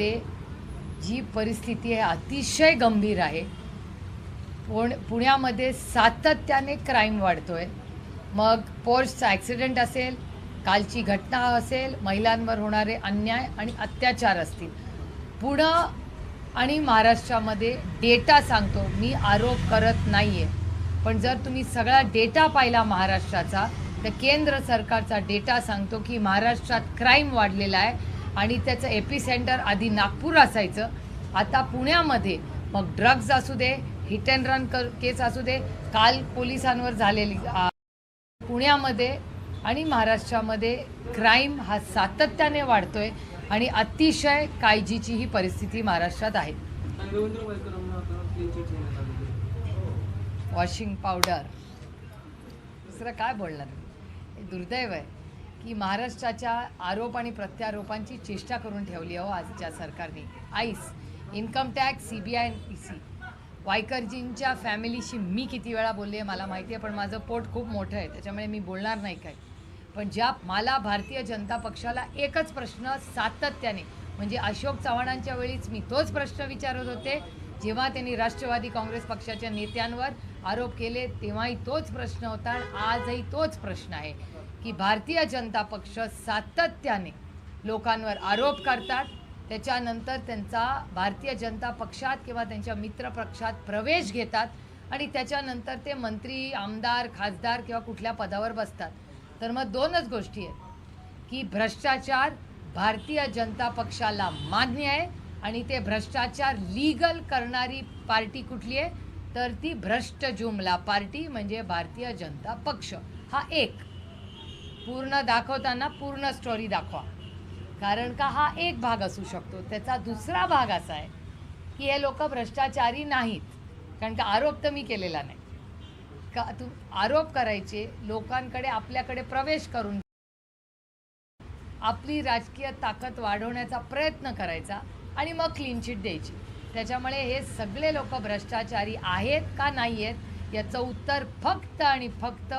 पुण्यामध्ये जी परिस्थिती आहे अतिशय गंभीर आहे. पुण पुण्यामध्ये सातत्याने क्राईम वाढतोय. मग पोर्सचा ॲक्सिडेंट असेल कालची घटना असेल महिलांवर होणारे अन्याय आणि अत्याचार असतील. पुणं आणि महाराष्ट्रामध्ये डेटा सांगतो मी आरोप करत नाही आहे पण जर तुम्ही सगळा डेटा पाहिला महाराष्ट्राचा तर केंद्र सरकारचा डेटा सांगतो की महाराष्ट्रात क्राईम वाढलेला आहे. आणि त्याचं एपिसेंटर आधी नागपूर असायचं. आता पुण्यामध्ये मग ड्रग्ज असू दे हिट अँड रन कर केस असू दे काल पोलिसांवर झालेली पुण्यामध्ये आणि महाराष्ट्रामध्ये क्राईम हा सातत्याने वाढतोय आणि अतिशय काळजीची ही परिस्थिती महाराष्ट्रात आहे. Washing powder. दुसरं काय बोलणार? हे दुर्दैव आहे. की महाराष्ट्राच्या आरोप आणि प्रत्यारोपांची चेष्टा करून ठेवली आहे हो आजच्या सरकारने. Ice income tax C B I E C वायकरजींच्या फॅमिलीशी मी किती वेळा बोलले आहे मला माहिती आहे पण माझं पोट खूप मोठं आहे त्याच्यामुळे मी बोलणार नाही काय पण ज्या मला भारतीय जनता पक्षाला एकच प्रश्न सातत्याने म्हणजे अशोक चव्हाणांच्या वेळीच मी तोच प्रश्न विचारत होते जेव्हा त्यांनी राष्ट्रवादी काँग्रेस पक्षाच्या नेत्यांवर आरोप केले तेव्हाही तोच प्रश्न होता आजही तोच प्रश्न आहे. की भारतीय जनता पक्ष सातत्याने लोकांवर आरोप करतात. त्याच्यानंतर त्यांचा भारतीय जनता पक्षात किंवा त्यांच्या मित्र पक्षात प्रवेश घेतात आणि त्याच्यानंतर ते मंत्री आमदार खासदार किंवा कुठल्या पदावर बसतात. तर मग दोनच गोष्टी आहेत की भ्रष्टाचार भारतीय जनता पक्षाला मान्य आहे आणि ते भ्रष्टाचार लीगल करणारी पार्टी कुठली आहे? तर ती भ्रष्ट जुमला पार्टी म्हणजे भारतीय जनता पक्ष. हा एक. पूर्ण दाखवताना पूर्ण स्टोरी दाखवा. कारण का हा एक भाग असू शकतो. त्याचा दुसरा भाग असा आहे की हे लोक भ्रष्टाचारी नाहीत. कारण का आरोप तर मी केलेला नाही. का तू आरोप करायचे लोकांकडे आपल्याकडे प्रवेश करून आपली राजकीय ताकद वाढवण्याचा प्रयत्न करायचा आणि मग क्लीन चिट द्यायची. त्याच्यामुळे हे सगळे लोक भ्रष्टाचारी आहेत का नाही आहेत याचं उत्तर फक्त आणि फक्त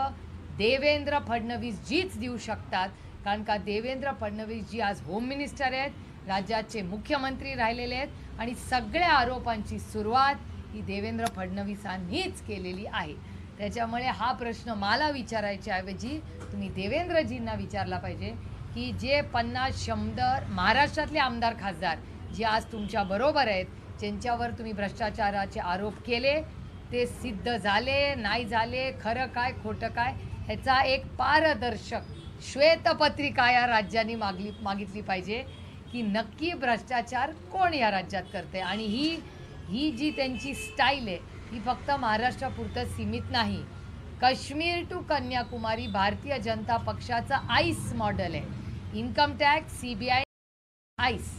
देवेंद्र फडणवीस जीच देऊ शकतात. कारण का देवेंद्र फडणवीस जी आज होम मिनिस्टर आहेत राज्याचे मुख्यमंत्री राहिलेले आहेत आणि सगळ्या आरोपांची सुरुवात ही देवेंद्र फडणवीसांनीच केलेली आहे. त्याच्यामुळे हा प्रश्न मला विचारायच्याऐवजी तुम्ही देवेंद्रजींना विचारला पाहिजे की जे पन्नास शंभर महाराष्ट्रातले आमदार खासदार जे आज तुमच्या बरोबर आहेत ज्यांच्यावर तुम्ही भ्रष्टाचाराचे आरोप केले ते सिद्ध झाले नाही झाले खरं काय खोटं काय ह्याचा एक पारदर्शक श्वेतपत्रिका या राज्यांनी मागली मागितली पाहिजे की नक्की भ्रष्टाचार कोण या राज्यात करते? आणि ही ही जी त्यांची स्टाईल आहे ही फक्त महाराष्ट्रापुरतं सीमित नाही. काश्मीर टू कन्याकुमारी भारतीय जनता पक्षाचं आईस मॉडेल आहे. Income tax C B I ice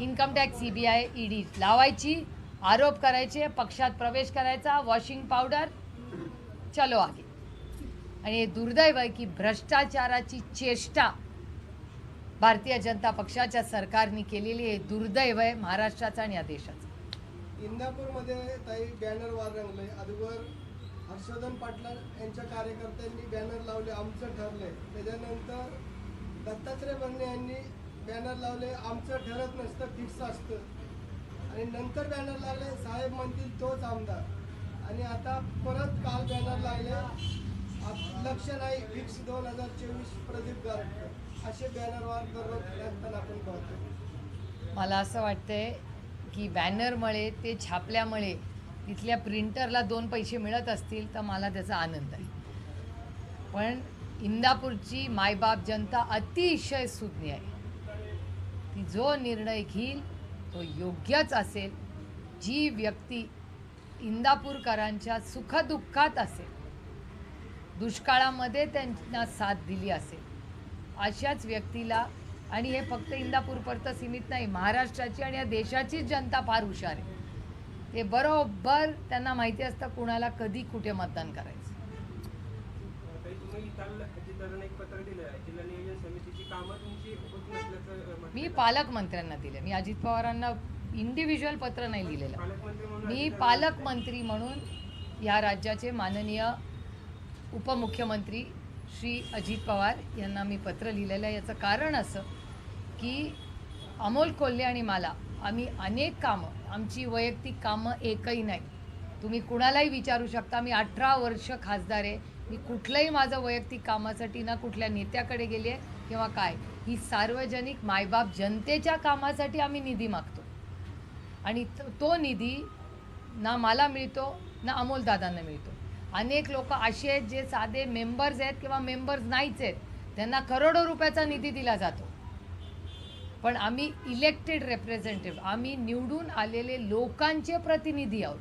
income tax C B I ED लावायची आरोप करायचे पक्षात प्रवेश करायचा वॉशिंग पावडर चलो आगे. आणि हे दुर्दैव आहे की भ्रष्टाचाराची चेष्टा भारतीय जनता पक्षाच्या सरकारने केलेली आहे. दुर्दैव आहे महाराष्ट्राचं आणि या देशाचं. इंदापूरमध्ये ताई बॅनर वार रंगले अगोदर हर्षवर्धन पाटला यांच्या कार्यकर्त्यांनी बॅनर लावले आमचं ठरलंय. त्याच्यानंतर दत्तात्रय भरणे यांनी बॅनर लावले आमचं ठरत नसतं फिक्स असतं. आणि नंतर बॅनर लागले साहेब म्हणतील तोच आमदार. आणि आता परत काल बॅनर लागले लक्ष नाही. फिक्स दोन हजार चोवीस प्रदीप गारटकर. असे बॅनरवार दररोज लागताना आपण पाहतो. मला असं वाटतंय की बॅनरमुळे ते छापल्यामुळे तिथल्या प्रिंटरला दोन पैसे मिळत असतील तर मला त्याचा आनंद आहे. पण इंदापूरची मायबाप जनता अतिशय सुज्ञ आहे. ती जो निर्णय घेईल तो योग्यच असेल. जी व्यक्ती इंदापूरकरांच्या सुखदुःखात असेल दुष्काळामध्ये त्यांना साथ दिली असेल. अशाच व्यक्तीला आणि हे फक्त इंदापूरपर्यंत सीमित नाही महाराष्ट्राची आणि या देशाचीच जनता फार हुशार आहे. ते बरोबर त्यांना माहिती असतं कुणाला कधी कुठे मतदान करायचं. मी. पालकमंत्र्यांना दिले. मी अजित पवारांना इंडिव्हिज्युअल पत्र नाही लिहिलेलं. मी पालकमंत्री म्हणून या राज्याचे माननीय उपमुख्यमंत्री श्री अजित पवार यांना मी पत्र लिहिलेलं आहे. याचं कारण असं की अमोल कोल्हे आणि मला आम्ही अनेक कामं आमची वैयक्तिक कामं एकही नाही. तुम्ही कुणालाही विचारू शकता मी अठरा वर्ष खासदार आहे. मी कुठलंही माझं वैयक्तिक कामासाठी ना कुठल्या नेत्याकडे गेली आहे किंवा काय. ही सार्वजनिक मायबाप जनतेच्या कामासाठी आम्ही निधी मागतो. आणि तो निधी ना मला मिळतो ना अमोलदादांना मिळतो. अनेक लोक असे आहेत जे साधे मेंबर्स आहेत किंवा मेंबर्स नाहीच आहेत. त्यांना करोडो रुपयाचा निधी दिला जातो. पण आम्ही इलेक्टेड रेप्रेझेंटेटिव्ह आम्ही निवडून आलेले लोकांचे प्रतिनिधी आहोत.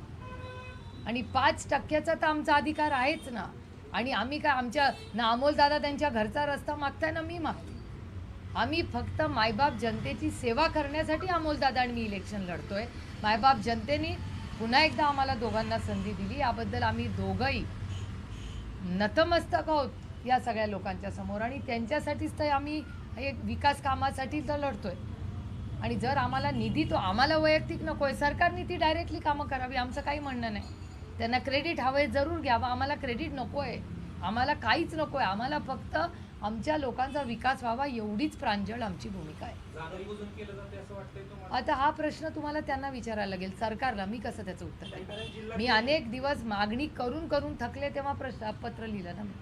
आणि पाच टक्क्याचा तर आमचा अधिकार आहेच ना. आणि आम्ही काय आमच्या ना अमोलदादा त्यांच्या घरचा रस्ता मागताय ना मी मागते. आम्ही फक्त मायबाप जनतेची सेवा करण्यासाठी अमोलदादा आणि मी इलेक्शन लढतोय. मायबाप जनतेने पुन्हा एकदा आम्हाला दोघांना संधी दिली. याबद्दल आम्ही दोघंही नतमस्तक आहोत या सगळ्या लोकांच्या समोर आणि त्यांच्यासाठीच तर आम्ही एक विकास कामासाठी तर लढतो आहे आणि जर आम्हाला निधी तो आम्हाला वैयक्तिक नको आहे सरकारने ती डायरेक्टली कामं करावी आमचं काही म्हणणं नाही. त्यांना क्रेडिट हवं आहे जरूर घ्यावं आम्हाला क्रेडिट नको आहे आम्हाला काहीच नको आहे आम्हाला फक्त आमच्या लोकांचा विकास व्हावा एवढीच प्रांजळ आमची भूमिका आहे. जाणून केलं जाते असं वाटतंय तुम्हाला? आता हा प्रश्न तुम्हाला त्यांना विचारायला लागेल सरकारला. मी कसं त्याचं उत्तर जिल्हा मी अनेक दिवस मागणी करून करून थकले तेव्हा प्रश्न पत्र लिहिलं ना मी.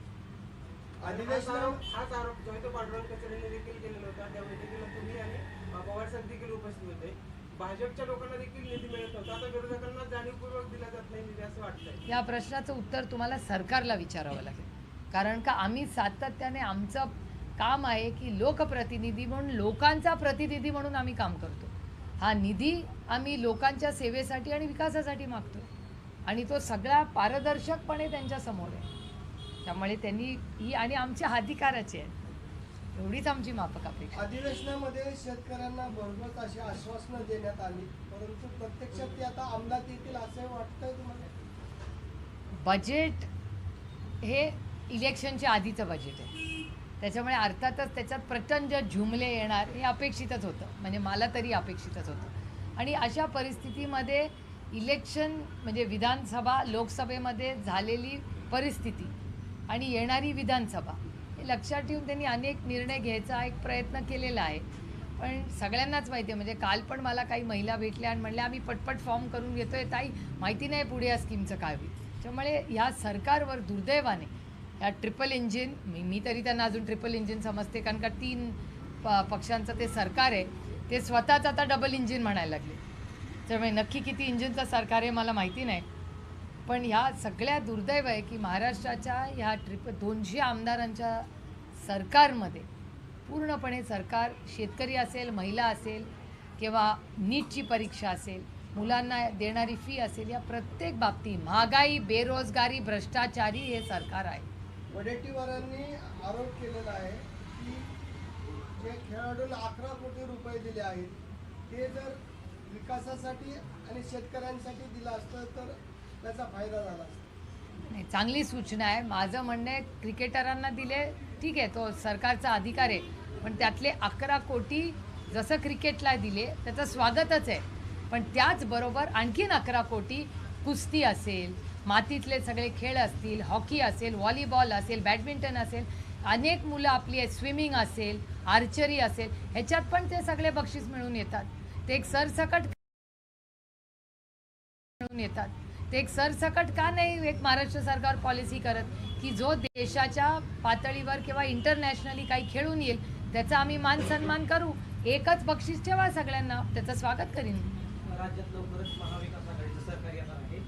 भाजपच्या लोकांना देखील निधी मिळत आता विरोधकांना जाणीवपूर्वक दिला जात नाही निधी असं वाटतंय. या प्रश्नाचं उत्तर तुम्हाला सरकारला विचारावं लागेल. कारण का आम्ही सातत्याने आमचं काम आहे की लोकप्रतिनिधी म्हणून लोकांचा प्रतिनिधी म्हणून आम्ही काम करतो. हा निधी आम्ही लोकांच्या सेवेसाठी आणि विकासासाठी मागतो. आणि तो सगळा पारदर्शकपणे त्यांच्यासमोर आहे. त्यामुळे त्यांनी ही आणि आमच्या अधिकाराची आहे. एवढीच आमची माफक अपेक्षा. अधिवेशनामध्ये शेतकऱ्यांना भरघोस अशी आश्वासनं देण्यात आली. परंतु प्रत्यक्षात ती आता अंमलात येतील असं वाटतंय तुम्हाला? बजेट हे इलेक्शनच्या आधीचं बजेट आहे. त्याच्यामुळे अर्थातच त्याच्यात प्रचंड झुमले येणार हे अपेक्षितच होतं. म्हणजे मला तरी अपेक्षितच होतं. आणि अशा परिस्थितीमध्ये इलेक्शन म्हणजे विधानसभा लोकसभेमध्ये झालेली परिस्थिती आणि येणारी विधानसभा हे लक्षात ठेवून त्यांनी अनेक निर्णय घ्यायचा एक प्रयत्न केलेला आहे. पण सगळ्यांनाच माहिती आहे म्हणजे काल पण मला काही महिला भेटल्या आणि म्हणल्या आम्ही पटपट फॉर्म करून घेतोय ताई. माहिती नाही पुढे या स्कीमचं काय होईल. त्यामुळे ह्या सरकारवर दुर्दैवाने ह्या ट्रिपल इंजिन मी मी तरी त्यांना अजून ट्रिपल इंजिन समजते कारण का तीन प पक्षांचं ते सरकार आहे ते स्वतःच आता डबल इंजिन म्हणायला लागले. त्यामुळे नक्की किती इंजिनचं सरकार आहे मला माहिती नाही. पण ह्या सगळ्या दुर्दैव आहे की महाराष्ट्राच्या ह्या ट्रिप दोनशे आमदारांच्या सरकारमध्ये पूर्णपणे सरकार शेतकरी असेल महिला असेल किंवा नीटची परीक्षा असेल मुलांना देणारी फी असेल या प्रत्येक बाबतीत महागाई बेरोजगारी भ्रष्टाचारी हे सरकार आहे. वडेट्टीवारांनी आरोप केलेला आहे की जे खेळाडूला अकरा कोटी रुपये दिले आहेत ते जर विकासासाठी आणि शेतकऱ्यांसाठी दिलं असतं तर त्याचा फायदा झाला असता. नाही चांगली सूचना आहे. माझं म्हणणं आहे क्रिकेटरांना दिले ठीक आहे तो सरकारचा अधिकार आहे पण त्यातले अकरा कोटी जसं क्रिकेटला दिले त्याचं स्वागतच आहे. पण त्याचबरोबर आणखीन अकरा कोटी कुस्ती असेल मातीतले सगळे खेळ असतील हॉकी असेल व्हॉलीबॉल असेल बॅडमिंटन असेल अनेक मुलं आपली आहेत स्विमिंग असेल आर्चरी असेल ह्याच्यात पण ते सगळे बक्षीस मिळून येतात. ते एक सरसकट मिळून येतात. ते एक सरसकट का नाही एक महाराष्ट्र सरकार पॉलिसी करत की जो देशाच्या पातळीवर किंवा इंटरनॅशनली काही खेळून येईल त्याचा आम्ही मान सन्मान करू. एकच बक्षीस ठेवा सगळ्यांना. त्याचं स्वागत करीन राज्यात लवकरच महाविकास आघाडीचं सरकार येणार आहे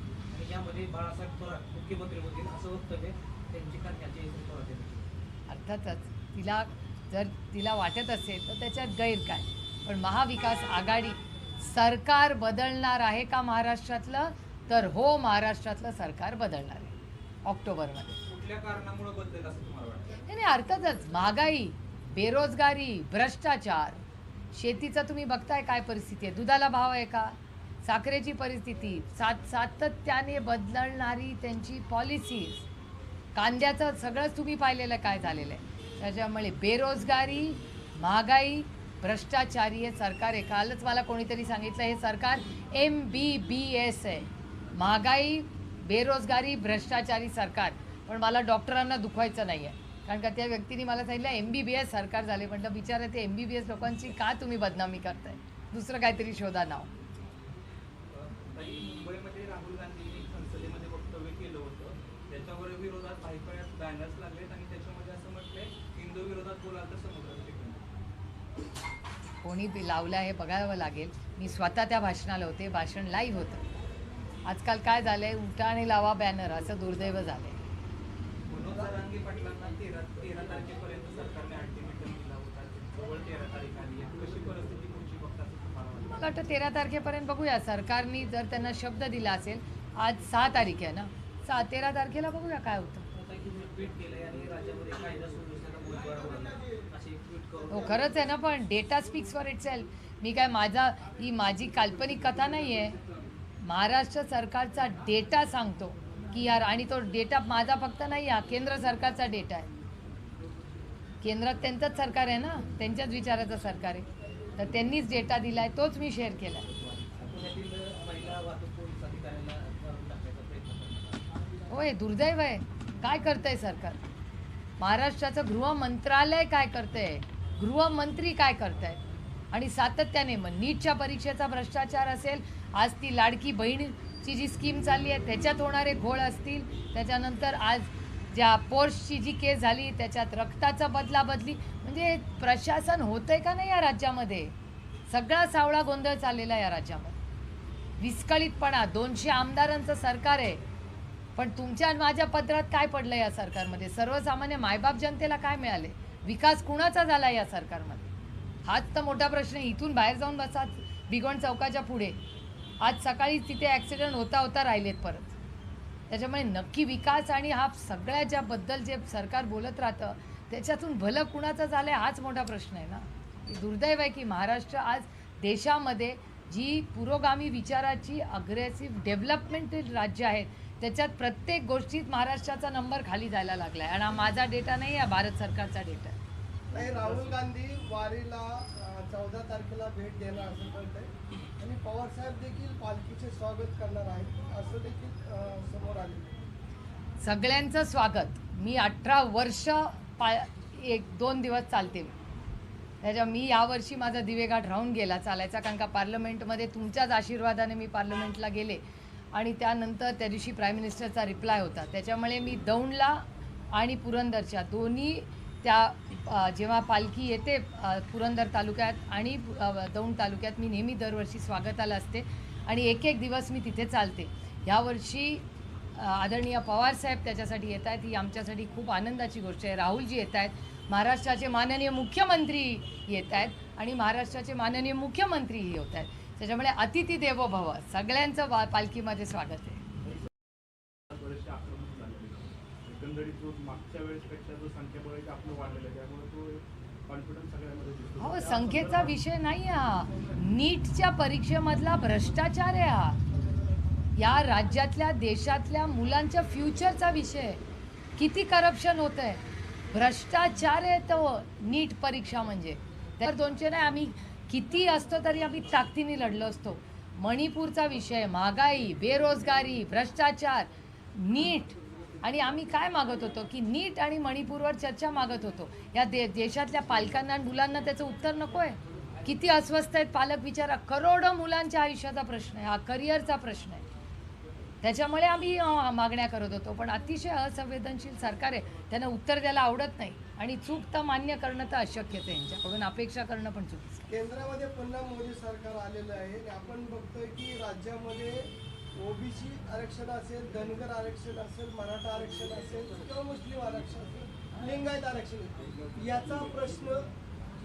आणि यामध्ये बाळासाहेब थोरात मुख्यमंत्री होतील असं वक्तव्य त्यांची कन्या जयश्री थोरात यांनी अर्थातच तिला जर तिला वाटत असेल तर त्याच्यात गैर काय? पण महाविकास आघाडी सरकार बदलणार आहे का महाराष्ट्रातलं? तर हो महाराष्ट्रातलं सरकार बदलणार आहे. ऑक्टोबरमध्ये. कुठल्या कारणामुळे बदलेल असं तुम्हाला वाटतं? नाही नाही अर्थातच महागाई बेरोजगारी भ्रष्टाचार. शेतीचं तुम्ही बघताय काय परिस्थिती आहे? दुधाला भाव आहे का? साखरेची परिस्थिती सात सातत्याने बदलणारी त्यांची पॉलिसीज कांद्याचं सगळंच तुम्ही पाहिलेलं काय झालेलं आहे. त्याच्यामुळे बेरोजगारी महागाई भ्रष्टाचारी हे सरकार आहे. कालच मला कोणीतरी सांगितलं हे सरकार एम बी बी एस आहे. महागाई बेरोजगारी भ्रष्टाचारी सरकार. पण मला डॉक्टरांना दुखवायचं नाही आहे कारण का त्या व्यक्तीने मला सांगितलं एम बी बी एस सरकार झाले. म्हटलं बिचारा ते एम बी बी एस लोकांची का तुम्ही बदनामी करताय? दुसरं काहीतरी शोधा नाव. ताई मुंबईमध्ये राहुल गांधींनी संसदेमध्ये वक्तव्य केलं होतं. त्याच्यावर विरोधात भायखळ्यात बॅनर्स लागलेत आणि त्याच्यामध्ये असं म्हटलंय हिंदू विरोधात बोलाल तर समुद्रात कोणी बी लावलं आहे बघावं लागेल. मी स्वतः त्या भाषणाला होते भाषण लाईव्ह होतं. आजकाल काय झालंय? उलटा आणि लावा बॅनर असं दुर्दैव झालंय. मनोज जरांगे पाटलांना तेरा तेरा तारखेपर्यंत सरकारने अल्टिमेटम दिला होता. जवळ तेरा तारीख आली कशी परिस्थिती पुढची बघता असं तुम्हाला वाटतं मला वाटतं तेरा तारखेपर्यंत बघूया. सरकारने जर त्यांना शब्द दिला असेल आज सहा तारीख आहे ना? सहा तेरा तारखेला बघूया काय होतं. हो खरंच आहे ना पण data speaks for itself मी काय माझा ही माझी काल्पनिक कथा नाही आहे महाराष्ट्र सरकारचा डेटा सांगतो की यार आणि तो डेटा माझा फक्त नाही हा केंद्र सरकारचा डेटा आहे. केंद्रात त्यांचंच सरकार आहे ना? त्यांच्याच विचाराचं सरकार आहे. तर त्यांनीच डेटा दिला आहे तोच मी शेअर केला आहे होय दुर्दैव आहे. काय करतंय सरकार? महाराष्ट्राचं गृह मंत्रालय काय करतंय? गृहमंत्री काय करतंय? आणि सातत्याने मग नीटच्या परीक्षेचा भ्रष्टाचार असेल आज ती लाडकी बहीणची जी स्कीम चालली आहे त्याच्यात होणारे घोळ असतील त्याच्यानंतर आज ज्या पोर्सची जी केस झाली त्याच्यात रक्ताचा बदला बदली. म्हणजे प्रशासन होतंय का नाही या राज्यामध्ये? सगळा सावळा गोंधळ चाललेला आहे या राज्यामध्ये. विस्कळीतपणा दोनशे आमदारांचं सरकार आहे. पण तुमच्या आणि माझ्या पत्रात काय पडलं या सरकारमध्ये? सर्वसामान्य मायबाप जनतेला काय मिळाले? विकास कुणाचा झाला या सरकारमध्ये? हाच तर मोठा प्रश्न इथून बाहेर जाऊन बसा. बिगोण चौकाच्या पुढे. आज सकाळी तिथे ॲक्सिडेंट होता होता राहिलेत परत. त्याच्यामुळे नक्की विकास आणि हा सगळ्या ज्याबद्दल जे सरकार बोलत राहतं त्याच्यातून भलं कुणाचं झालं आहे हाच मोठा प्रश्न आहे ना. दुर्दैव आहे की महाराष्ट्र आज देशामध्ये जी पुरोगामी विचाराची अग्रेसिव्ह डेव्हलपमेंट राज्य आहेत त्याच्यात प्रत्येक गोष्टीत महाराष्ट्राचा नंबर खाली जायला लागला आहे आणि हा माझा डेटा नाही आहे भारत सरकारचा डेटा नाही राहुल गांधी वारीला चौदा तारखेला भेट द्यायला असं आणि पवारसाहेब देखील पालखीचे स्वागत करणार आहेत. असं देखील समोर आले. सगळ्यांचं स्वागत. मी अठरा वर्ष पा एक दोन दिवस चालते. त्याच्या मी यावर्षी माझा दिवेघाट राहून गेला चालायचा कारण का पार्लमेंटमध्ये तुमच्याच आशीर्वादाने मी पार्लमेंटला गेले. आणि त्यानंतर त्या दिवशी प्राईम मिनिस्टरचा रिप्लाय होता. त्याच्यामुळे मी दौंडला आणि पुरंदरच्या दोन्ही त्या जेव्हा पालखी येते पुरंदर तालुक्यात आणि दौंड तालुक्यात मी नेहमी दरवर्षी स्वागताला असते आणि एक एक दिवस मी तिथे चालते. यावर्षी आदरणीय आदरणीय पवारसाहेब त्याच्यासाठी येत आहेत ही आमच्यासाठी खूप आनंदाची गोष्ट आहे. राहुलजी येत आहेत महाराष्ट्राचे माननीय मुख्यमंत्री येत आहेत आणि महाराष्ट्राचे माननीय मुख्यमंत्रीही होत आहेत. त्याच्यामुळे अतिथी देवो भव सगळ्यांचं वा पालखीमध्ये स्वागत आहे. एकंदरीत जो मागच्या वेळेसपेक्षा जो संख्याबळ आपलं वाढलेलं आहे. त्यामुळे तो हो संख्येचा विषय नाही हा. नीटच्या परीक्षेमधला भ्रष्टाचार आहे हा. या राज्यातल्या देशातल्या मुलांच्या फ्युचरचा विषय. किती करप्शन होत आहे भ्रष्टाचार आहे तो नीट परीक्षा म्हणजे. तर दोनशे नाही आम्ही किती असतो तरी आम्ही ताकदीने लढलो असतो. मणिपूरचा विषय महागाई बेरोजगारी भ्रष्टाचार नीट. आणि आम्ही काय मागत होतो? की नीट आणि मणिपूरवर चर्चा मागत होतो. या दे देशातल्या पालकांना आणि मुलांना त्याचं उत्तर नको आहे. किती अस्वस्थ आहेत पालक विचारा. करोडो मुलांच्या आयुष्याचा प्रश्न आहे. हा करिअरचा प्रश्न आहे. त्याच्यामुळे आम्ही मागण्या करत होतो. पण अतिशय असंवेदनशील सरकार आहे. त्यांना उत्तर द्यायला आवडत नाही. आणि चूक तर मान्य करणं तर अशक्यच आहे यांच्याकडून अपेक्षा करणं पण चुकीचं केंद्रामध्ये पुन्हा मोदी सरकार आलेलं आहे. आपण बघतोय की राज्यामध्ये ओबीसी आरक्षण असेल धनगर आरक्षण असेल मराठा आरक्षण असेल किंवा मुस्लिम आरक्षण असेल लिंगायत आरक्षण याचा प्रश्न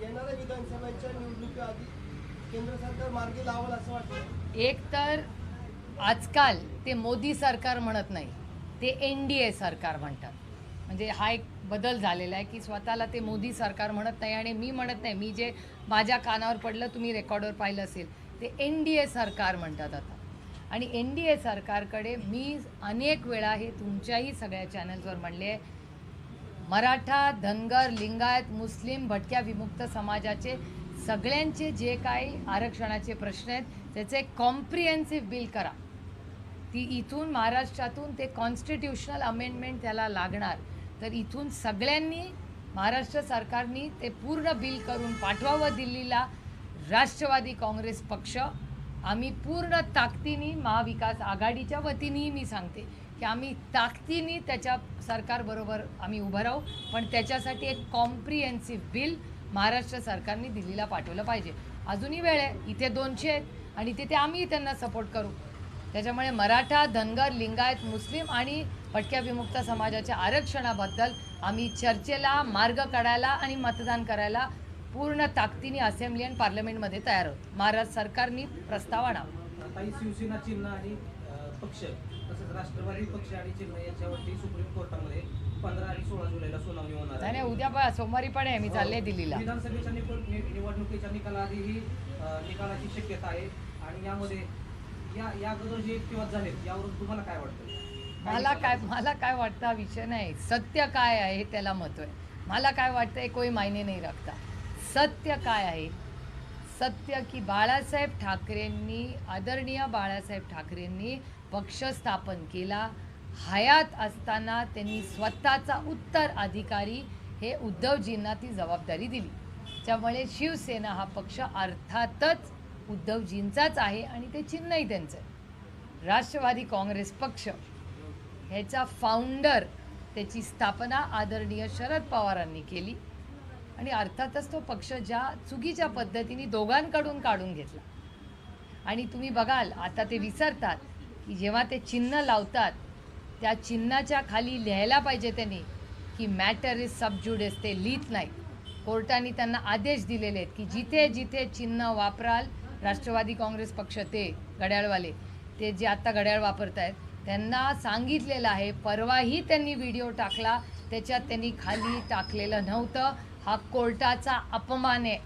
येणाऱ्या विधानसभेच्या निवडणुकीआधी केंद्र सरकार मार्गी लावल असं वाटतं एक तर आजकाल ते मोदी सरकार म्हणत नाही ते एन डी ए सरकार म्हणतात. म्हणजे हा एक बदल झालेला आहे की स्वतःला ते मोदी सरकार म्हणत नाही आणि मी म्हणत नाही मी जे माझ्या कानावर पडलं तुम्ही रेकॉर्डवर पाहिलं असेल ते एन डी ए सरकार म्हणतात आता. आणि एन डी ए सरकारकडे मी अनेक वेळा हे तुमच्याही सगळ्या चॅनल्सवर म्हणले आहे. मराठा धनगर लिंगायत मुस्लिम भटक्या विमुक्त समाजाचे सगळ्यांचे जे काही आरक्षणाचे प्रश्न आहेत त्याचे कॉम्प्रिहेन्सिव्ह बिल करा. ती इथून महाराष्ट्रातून ते कॉन्स्टिट्युशनल अमेंडमेंट त्याला लागणार. तर इथून सगळ्यांनी महाराष्ट्र सरकारनी ते पूर्ण बिल करून पाठवावं दिल्लीला राष्ट्रवादी काँग्रेस पक्ष. आम्ही पूर्ण ताकदीने महाविकास आघाडीच्या वतीनेही मी सांगते की आम्ही ताकदीने त्याच्या सरकारबरोबर आम्ही उभं राहू पण त्याच्यासाठी एक कॉम्प्रिहेन्सिव्ह बिल महाराष्ट्र सरकारने दिल्लीला पाठवलं पाहिजे. अजूनही वेळ आहे. इथे दोनशे आहेत आणि तिथे आम्ही त्यांना सपोर्ट करू. त्याच्यामुळे मराठा धनगर लिंगायत मुस्लिम आणि भटक्या विमुक्त समाजाच्या आरक्षणाबद्दल आम्ही चर्चेला मार्ग काढायला आणि मतदान करायला पूर्ण ताकदीने असेंब्ली आणि पार्लमेंटमध्ये तयार आहोत. महाराष्ट्र सरकारने प्रस्ताव आणावा. काही शिवसेना चिन्ह आणि पक्ष तसंच राष्ट्रवादी पक्ष आणि चिन्ह याच्यावरती सुप्रीम कोर्टामध्ये पंधरा आणि सोळा जुलैला सुनावणी होणार नाही उद्या सोमवारी पण आहे मी चालले दिल्लीला. विधानसभेच्या निवडणुकीच्या निकालाआधीही अं, निकालाची शक्यता आहे. आणि यामध्ये या या अगोदर जे युक्तिवाद झालेत यावरून तुम्हाला काय वाटतं? मला काय मला काय वाटतं हा विषय नाही. सत्य काय आहे हे त्याला महत्त्व आहे. मला काय वाटतं हे कोई मायने नाही रखता. सत्य काय आहे? सत्य की बाळासाहेब ठाकरेंनी आदरणीय बाळासाहेब ठाकरेंनी पक्ष स्थापन केला. हयात असताना त्यांनी स्वतःचा उत्तर अधिकारी हे उद्धवजींना ती जबाबदारी दिली. त्यामुळे शिवसेना हा पक्ष अर्थातच उद्धवजींचाच आहे आणि ते चिन्हही त्यांचं. आहे राष्ट्रवादी काँग्रेस पक्ष ह्याचा फाउंडर त्याची स्थापना आदरणीय शरद पवारांनी केली. आणि अर्थातच तो पक्ष ज्या चुकीच्या पद्धतीने दोघांकडून काढून घेतला. आणि तुम्ही बघाल आता ते विसरतात की जेव्हा ते चिन्ह लावतात त्या चिन्हाच्या खाली लिहायला पाहिजे त्यांनी की मॅटर इज सबज्युडेस ते लिहित नाही. कोर्टाने त्यांना आदेश दिलेले आहेत की जिथे जिथे चिन्ह वापराल राष्ट्रवादी काँग्रेस पक्ष ते घड्याळवाले ते जे आत्ता घड्याळ वापरत आहेत त्यांना सांगितलेलं आहे परवाही त्यांनी व्हिडिओ टाकला त्याच्यात त्यांनी खाली टाकलेलं नव्हतं. हा कोर्टाचा अपमान आहे.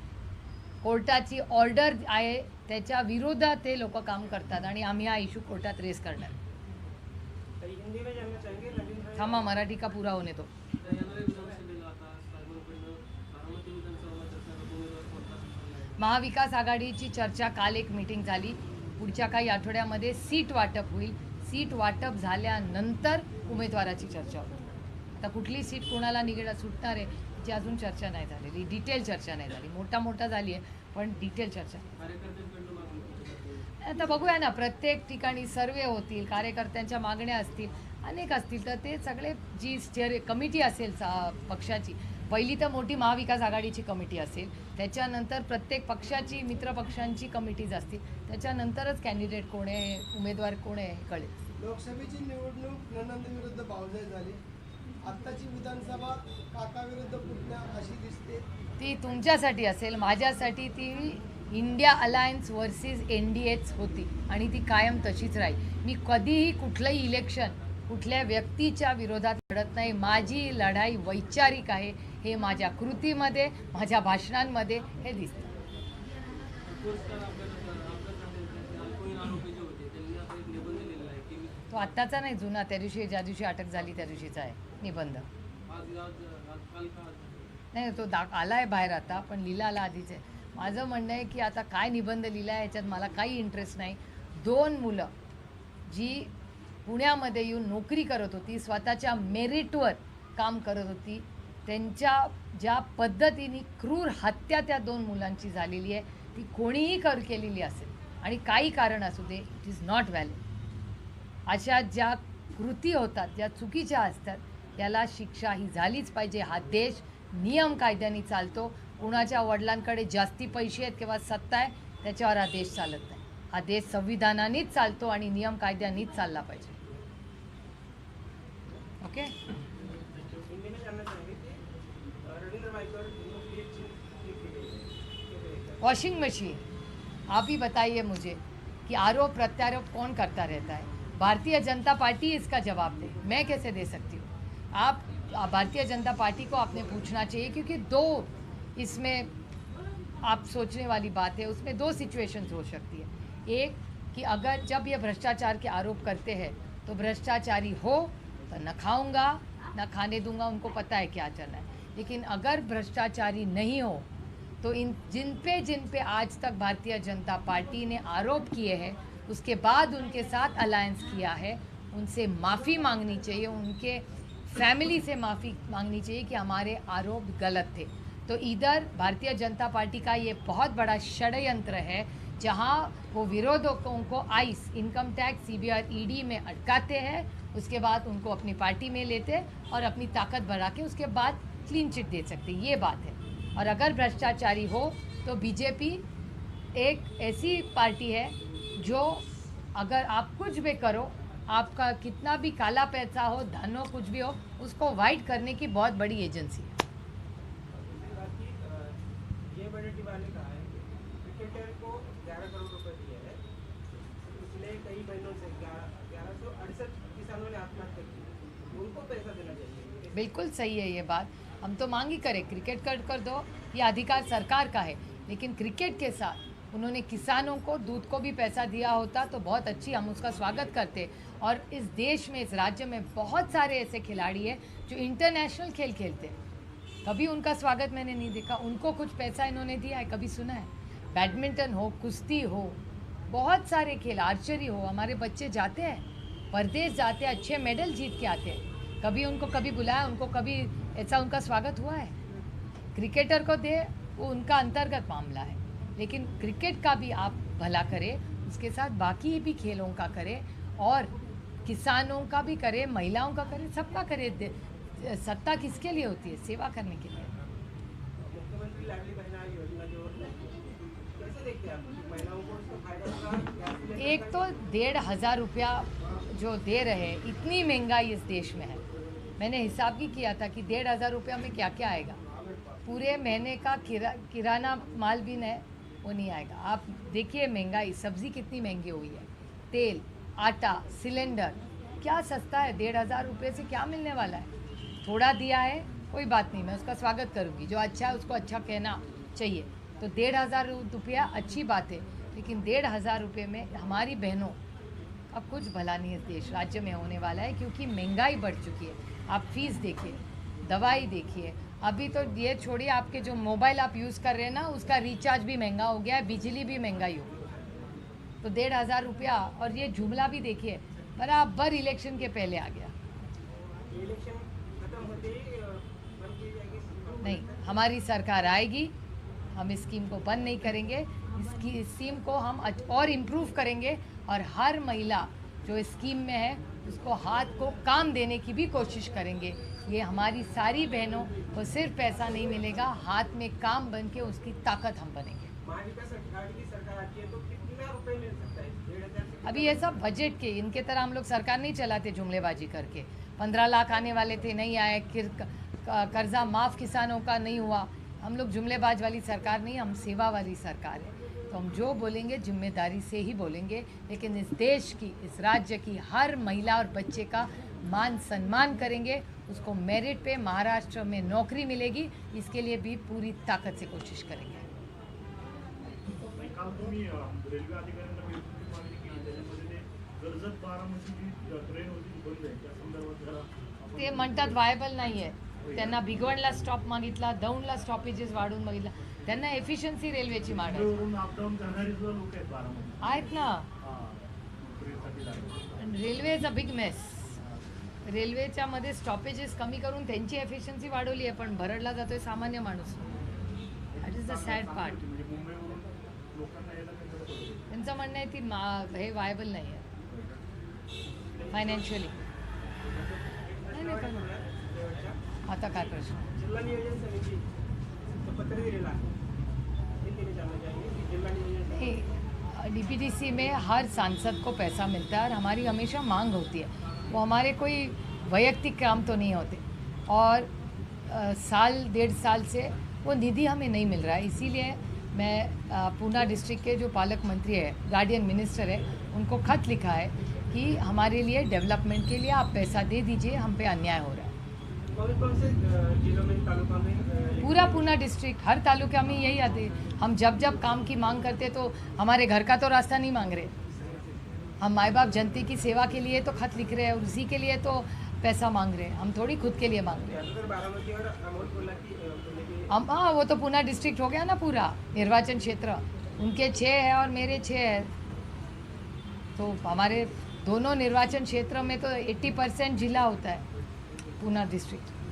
कोर्टाची ऑर्डर आहे त्याच्या विरोधात ते लोक काम करतात आणि आम्ही हा इश्यू कोर्टात रेस करणार. थांबा मराठी का पुरा होणे तो महाविकास आघाडीची चर्चा काल एक मीटिंग झाली. पुढच्या काही आठवड्यामध्ये सीट वाटप होईल. सीट वाटप झाल्यानंतर उमेदवाराची चर्चा होईल. आता कुठली सीट कोणाला निघणं सुटणार आहे? जी अजून चर्चा नाही झालेली. डिटेल चर्चा नाही झाली. मोठा मोठा झाली आहे पण डिटेल चर्चा. आता बघूया ना प्रत्येक ठिकाणी सर्वे होतील कार्यकर्त्यांच्या मागण्या असतील अनेक असतील तर ते सगळे जी स्टेअर कमिटी असेल पक्षाची पहिली तर मोठी महाविकास आघाडीची कमिटी असेल त्याच्यानंतर प्रत्येक पक्षाची मित्र पक्षांची कमिटीज असतील त्याच्यानंतरच कॅन्डिडेट कोण आहे उमेदवार कोण आहे हे कळेल. लोकसभेची निवडणूक विरुद्ध झाली. आत्ताची विधानसभा काका विरुद्ध दिसते. ती तुमच्यासाठी असेल माझ्यासाठी ती India alliance versus N D H होती आणि ती कायम तशीच राहील. मी कधीही कुठलंही इलेक्शन कुठल्या व्यक्तीच्या विरोधात लढत नाही. माझी लढाई वैचारिक आहे हे माझ्या कृतीमध्ये माझ्या भाषणांमध्ये हे दिसतं. तो आत्ताचा नाही जुना. त्या दिवशी ज्या दिवशी अटक झाली त्या दिवशीचा आहे. निबंध. नाही तो दा आला आहे बाहेर आता पण लिहिला आधीच आहे. माझं म्हणणं आहे की आता काय निबंध लिहिला आहे याच्यात मला काही इंटरेस्ट नाही. दोन मुलं जी पुण्यामध्ये येऊन नोकरी करत होती स्वतःच्या मेरिटवर काम करत होती त्यांच्या ज्या पद्धतीने क्रूर हत्या त्या दोन मुलांची झालेली आहे ती कोणीही कर केलेली असेल आणि काही कारण असू दे इट इज नॉट व्हॅलिड अशा ज्या कृती होतात ज्या चुकीच्या असतात याला शिक्षा ही झालीच पाहिजे. हा देश नियम कायद्याने चालतो. कुणाच्या वडिलांकडे जास्ती पैसे आहेत किंवा सत्ता आहे त्याच्यावर हा देश चालत नाही. हा देश संविधानानेच चालतो आणि नियम कायद्यानेच चालला पाहिजे. ओके? Washing machine. आप ही बताइए मुझे कि आरोप प्रत्यारोप कौन करता रहता है? भारतीय जनता पार्टी इसका जवाब दे। मैं कैसे दे सकती हूँ? आप भारतीय जनता पार्टी को आपने पूछना चाहिए, क्योंकि दो इसमें आप सोचने वाली बात है, उसमें दो सिचुएशंस हो सकती है। एक, कि अगर जब ये भ्रष्टाचार के आरोप करते हैं तो भ्रष्टाचारी हो तो न खाऊँगा, न खाने दूँगा, उनको पता है क्या चलना है। लेकिन अगर भ्रष्टाचारी नहीं हो तो इन, जिन पे जिन पे आज तक भारतीय जनता पार्टी ने आरोप किए हैं, उसके बाद उनके साथ अलायंस किया है, उनसे माफ़ी मांगनी चाहिए, उनके फैमिली से माफ़ी मांगनी चाहिए कि हमारे आरोप गलत थे। तो इधर भारतीय जनता पार्टी का ये बहुत बड़ा षडयंत्र है, जहाँ वो विरोधकों को ice, income tax, CBI, ED में अटकाते हैं, उसके बाद उनको अपनी पार्टी में लेते और अपनी ताकत बढ़ा के उसके बाद क्लीन चिट दे सकते, ये बात है। और अगर भ्रष्टाचारी हो तो बीजेपी एक ऐसी पार्टी है, जो अगर आप कुछ भी करो आपका कितना भी काला पैसा हो धन हो कुछ भी हो उसको वाइट करने की बहुत बड़ी एजेंसी है। दूसरी बात की अ, ये बड़े वाले कहा है? कि क्रिकेटर को ग्यारह करोड़ रुपए दिए हैं। पिछले कई महीनों से ग्यारह ग्यारह सौ अड़सठ किसानों ने आत्महत्या की। उनको पैसा देना चाहिए। बिल्कुल सही है ये बात। हम तो मांग ही करें क्रिकेट कर कर दो। ये अधिकार सरकार का है लेकिन क्रिकेट के साथ उन्होंने किसानों को दूध को भी पैसा दिया होता तो बहुत अच्छी हम उसका स्वागत करते। और इस देश में, इस राज्य में बहुत सारे ऐसे खिलाड़ी हैं जो इंटरनेशनल खेल खेलते हैं। कभी उनका स्वागत मैंने नहीं देखा, उनको कुछ पैसा इन्होंने दिया है, कभी सुना है? बैडमिंटन हो, कुश्ती हो, बहुत सारे खेल आर्चरी हो, हमारे बच्चे जाते हैं, परदेश जाते हैं, अच्छे मेडल जीत के आते हैं। कभी उनको कभी बुलाया, उनको कभी ऐसा उनका स्वागत हुआ है? क्रिकेटर को दे, वो उनका अंतर्गत मामला है। लेकिन क्रिकेट का भी आप भला करें उसके साथ बाकी भी खेलों का करें और किसानों का भी करें महिलाओं का करें सबका करें। सत्ता किसके लिए होती है? सेवा करने के लिए। एक तो डेढ़ हज़ार रुपया जो दे रहे इतनी महँगाई इस देश में है। मैंने हिसाब भी किया था कि डेढ़ हज़ार रुपया में क्या क्या आएगा। पूरे महीने का किरा किराना माल भी है वो नहीं आएगा। आप देखिए महँगाई, सब्ज़ी कितनी महँगी हुई है। तेल, आटा, सिलेंडर, क्या सस्ता है? डेढ़ हज़ार रुपये से क्या मिलने वाला है? थोड़ा दिया है, कोई बात नहीं, मैं उसका स्वागत करूँगी। जो अच्छा है, उसको अच्छा कहना चाहिए। तो डेढ़ हज़ार रुपया अच्छी बात है, लेकिन डेढ़ हज़ार रुपये में हमारी बहनों, अब कुछ भला नहीं इस देश, राज्य में होने वाला है, क्योंकि महँगाई बढ़ चुकी है। आप फ़ीस देखिए, दवाई देखिए अभी तो ये छोड़िए आपके जो मोबाइल आप यूज़ कर रहे हैं ना उसका रिचार्ज भी महँगा हो गया है बिजली भी महँगाई हो तो डेढ़ हज़ार रुपया और ये जुमला भी देखिए बराबर इलेक्शन के पहले आ गया। इलेक्शन खत्म होते बंद की जाएगी। नहीं हमारी सरकार आएगी हम इस स्कीम को बंद नहीं करेंगे इसकी स्कीम को हम और इम्प्रूव करेंगे और हर महिला जो स्कीम में है उसको हाथ को काम देने की भी कोशिश करेंगे। ये हमारी सारी बहनों को सिर्फ़ पैसा नहीं मिलेगा हाथ में काम बन के उसकी ताकत हम बनेंगे। तो अभी ये सब बजट के इनके तरह हम लोग सरकार नहीं चलाते जुमलेबाजी करके। पंद्रह लाख आने वाले थे नहीं आए किर कर्जा माफ़ किसानों का नहीं हुआ। हम लोग जुमलेबाज वाली सरकार नहीं हम सेवा वाली सरकार है। तो हम जो बोलेंगे ज़िम्मेदारी से ही बोलेंगे लेकिन इस देश की इस राज्य की हर महिला और बच्चे का मान सम्मान करेंगे। उसको मेरिट पे महाराष्ट्र में नौकरी मिलेगी। इसके लिए भी पूरी ताकत से कोशिश करेंगे। ते म्हणतात वायबल नाही आहे त्यांना भिगवणला स्टॉप मागितला दौंडला स्टॉपेजेस वाढून मागितला. त्यांना एफिशियन्सी रेल्वेची लोक आहेत ना. नोकरीसाठी लागले railway is a big mess रेल्वेच्या मध्ये स्टॉपेजेस कमी करून त्यांची एफिशियन्सी वाढवली आहे पण भरडला जातोय सामान्य माणूस. That is the sad part. त्यांचं म्हणणं आहे ती मा हे वायबल नाही आहे. फायनान्शियली नाही नाही पण आता काय प्रश्न? डीपीटीसी में हर सांसद को पैसा मिलता है और हमारी हमेशा मांग होती है। वो हमारे कोई वैयक्तिक काम तो नहीं होते। और अ, साल डेढ़ साल से वो निधि हमें नहीं मिल रहा है। इसीलिए मैं पूना डिस्ट्रिक्ट के जो पालक मंत्री है गार्डियन मिनिस्टर है उनको खत लिखा है कि हमारे लिए डेवलपमेंट के लिए आप पैसा दे दीजिए हम पे अन्याय हो रहा है। पूरा पूना डिस्ट्रिक्ट हर तालुका में यही आते हम जब जब काम की मांग करते तो हमारे घर का तो रास्ता नहीं मांग रहे। हम माए बाप जनता की सेवा के लिए तो खत लिख रहे हैं और उसी के लिए तो पैसा मांग रहे हैं। हम थोड़ी खुद के लिए मांग रहे हैं। हम हाँ वो तो पूना डिस्ट्रिक्ट हो गया ना पूरा निर्वाचन क्षेत्र। उनके छः है और मेरे छः है। तो हमारे दोनों निर्वाचन क्षेत्र में तो 80 परसेंट जिला होता है। Pune district.